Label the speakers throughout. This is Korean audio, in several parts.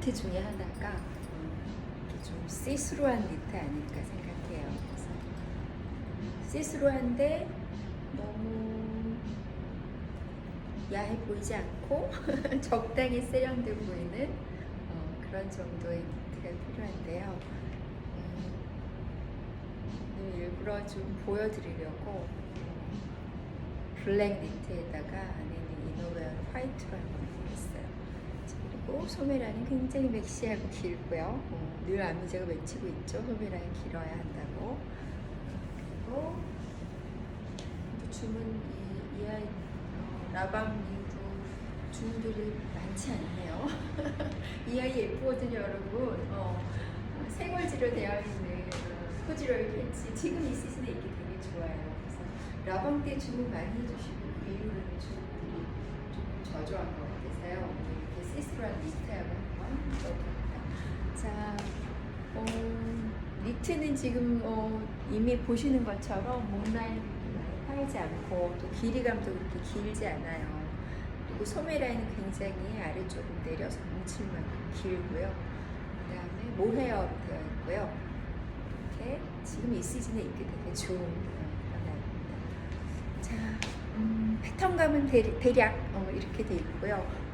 Speaker 1: 니트 중에 하나가 좀 시스루한 니트 아닐까 생각해요. 그래서 시스루한데 너무 야해 보이지 않고 적당히 세련돼 보이는 어, 그런 정도의 니트가 필요한데요. 음, 일부러 좀 보여드리려고 블랙 니트에다가 안에는 이너웨어 화이트로 한번 입었어요. 자, 그리고 소매라는 굉장히 맥시하고 길고요. 어, 늘 아미제가 외치고 있죠. 소매라인 길어야 한다고. 그리고 주문 이, 이 아이 어, 라방 이후로 주문들이 많지 않네요. 이 아이 예쁘거든요, 여러분. 어, 어, 생월지로 되어 있는 어, 코지로이 팬츠 지금 이 시즌에 입기 되게 좋아요. 그래서 라방 때 주문 많이 해주시고 그 이후로는 주문들이 조금 저조한 것 시스루한 니트하고 한번 입어봅니다. 자, 어, 니트는 지금 어, 이미 보시는 것처럼 많이 파이지 않고 또 길이감도 그렇게 길지 않아요. 그리고 소매 라인은 굉장히 아래쪽으로 내려서 뭉칠 만큼 길고요. 그 다음에 모헤어로 되어 있고요. 이렇게 지금 이 시즌에 입기 되게 좋은 라인입니다. 자, 음, 패턴감은 대, 대략 어, 이렇게 돼 있고요.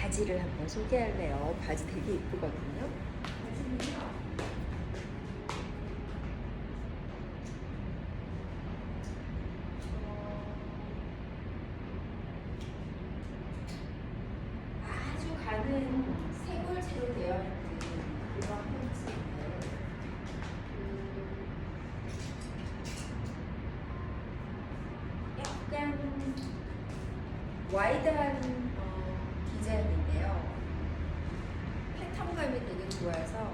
Speaker 1: 바지를 한번 소개할래요. 바지 되게. 바지는요. 아주 가는 세골지로 되어 있는 그런 팬츠인데 그 약간 와이드한 어, 디자인인데요. 패턴감이 되게 좋아서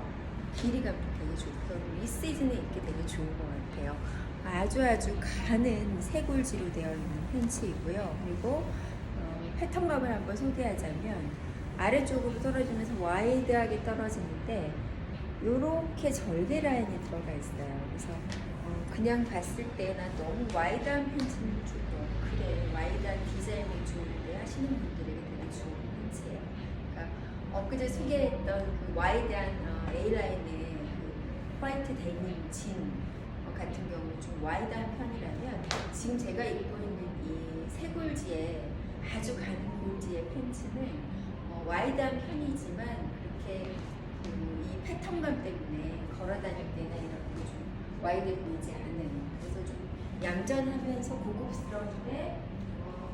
Speaker 1: 길이감도 되게 좋고 이 시즌에 입기 되게 좋은 것 같아요. 아주 아주 가는 세골지로 되어 있는 팬츠이고요. 그리고 어, 패턴감을 한번 소개하자면 아래쪽으로 떨어지면서 와이드하게 떨어지는데 이렇게 절개 라인이 들어가 있어요. 그래서 어, 그냥 봤을 때나 너무 와이드한 팬츠는 좀 너무 그래 와이드한 디자인이 좋은데 하시는 분들에게 되게 좋은 팬츠예요. 그러니까 엊그제 소개했던 그 와이드한 어, A 라인의 그 화이트 데님 진 어, 같은 경우는 좀 와이드한 편이라면 지금 제가 입고 있는 이 세골지에 아주 가는 골지의 팬츠는 어, 와이드한 편이지만 그렇게 음, 이 패턴감 때문에 걸어 다닐 때나 이런 게좀 와이드 보이지 않은 그래서 좀 얌전하면서 고급스러운데 어,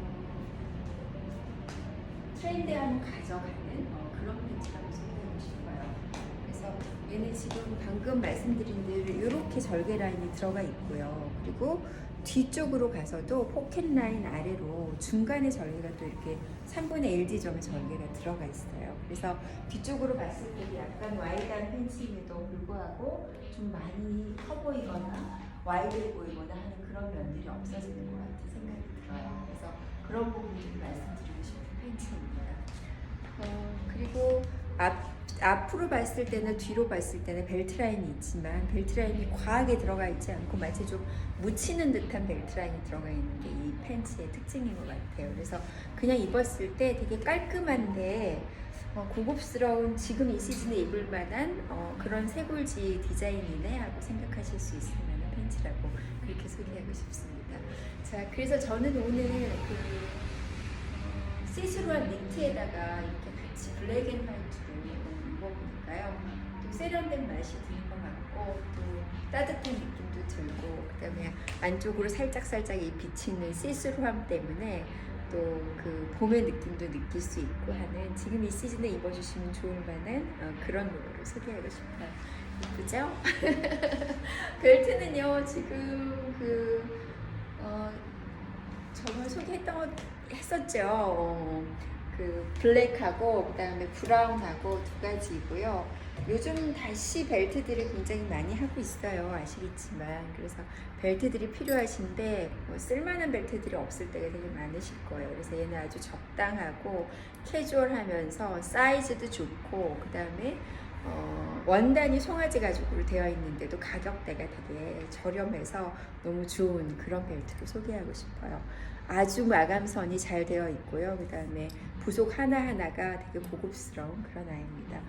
Speaker 1: 트렌드함을 가져가는 어, 그런 팬츠라고 소개하고 싶어요. 그래서 얘는 지금 방금 말씀드린 대로 이렇게 절개 라인이 들어가 있고요. 그리고 뒤쪽으로 가서도 포켓 라인 아래로 중간에 절개가 또 이렇게 3분의 1 지점에 절개가 들어가 있어요. 그래서 뒤쪽으로 봤을 때 약간 와이드한 팬츠임에도 불구하고 좀 많이 커 보이거나 와이드해 보이거나 하는 그런 면들이 없어지는 것 같은 생각이 들어요. 그래서 그런 부분들을 말씀드리고 싶은 팬츠입니다. 어, 그리고 앞, 앞으로 봤을 때는 뒤로 봤을 때는 벨트 라인이 있지만 벨트 라인이 과하게 들어가 있지 않고 마치 좀 묻히는 듯한 벨트 라인이 들어가 있는 게 이 팬츠의 특징인 것 같아요. 그래서 그냥 입었을 때 되게 깔끔한데 어, 고급스러운 지금 이 시즌에 입을 만한 어, 그런 세골지 디자인이네 하고 생각하실 수 있을 만한 팬츠라고 그렇게 소개하고 싶습니다. 자, 그래서 저는 오늘 그 어, 시스루한 니트에다가 이렇게 같이 블랙 앤 화이트로 입어보니까요. 또 세련된 맛이 드는 것 같고 또 따뜻한 느낌도 들고 그다음에 안쪽으로 살짝살짝 이 비치는 시스루함 때문에 또 그 봄의 느낌도 느낄 수 있고 하는 지금 이 시즌에 입어주시면 좋을 만한 어, 그런 룩으로 소개하고 싶어요. 이쁘죠? 벨트는요 지금 그 어, 저번 소개했던 거 했었죠. 어, 그 블랙하고 그다음에 브라운하고 두 가지이고요. 요즘 다시 벨트들을 굉장히 많이 하고 있어요. 아시겠지만 그래서 벨트들이 필요하신데 뭐 쓸만한 벨트들이 없을 때가 되게 많으실 거예요. 그래서 얘는 아주 적당하고 캐주얼하면서 사이즈도 좋고 그다음에 어, 원단이 송아지 가죽으로 되어 있는데도 가격대가 되게 저렴해서 너무 좋은 그런 벨트를 소개하고 싶어요. 아주 마감선이 잘 되어 있고요. 그 다음에 부속 하나하나가 되게 고급스러운 그런 아이입니다.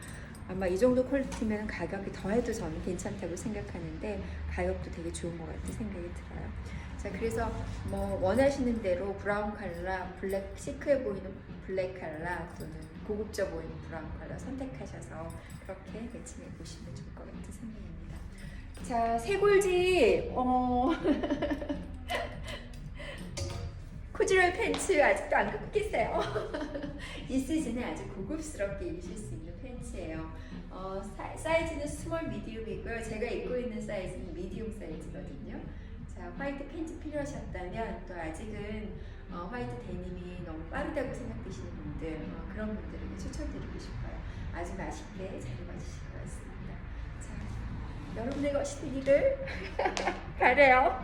Speaker 1: 아마 이 정도 퀄리티면 가격이 더해도 저는 괜찮다고 생각하는데 가격도 되게 좋은 것 같은 생각이 들어요. 자 그래서 뭐 원하시는 대로 브라운 컬러, 블랙 시크해 보이는 블랙 컬러 또는 고급져 보이는 브라운 컬러 선택하셔서 그렇게 매칭해 보시면 좋을 것 같은 생각입니다. 자 세골지 어 코지럴 팬츠 아직도 안 계세요. 이 시즌에 아주 고급스럽게 입으실 수 있는 팬츠예요. 어, 사, 이즈는 스몰 미디움이고요. 제가 입고 있는 사이즈는 미디움 사이즈거든요. 자, 화이트 팬츠 필요하셨다면 또 아직은 어, 화이트 데님이 너무 빠르다고 생각되시는 분들 어, 그런 분들에게 추천드리고 싶어요. 아주 맛있게 잘 입어주실 것 같습니다. 자, 여러분의 것이 되기를 바래요.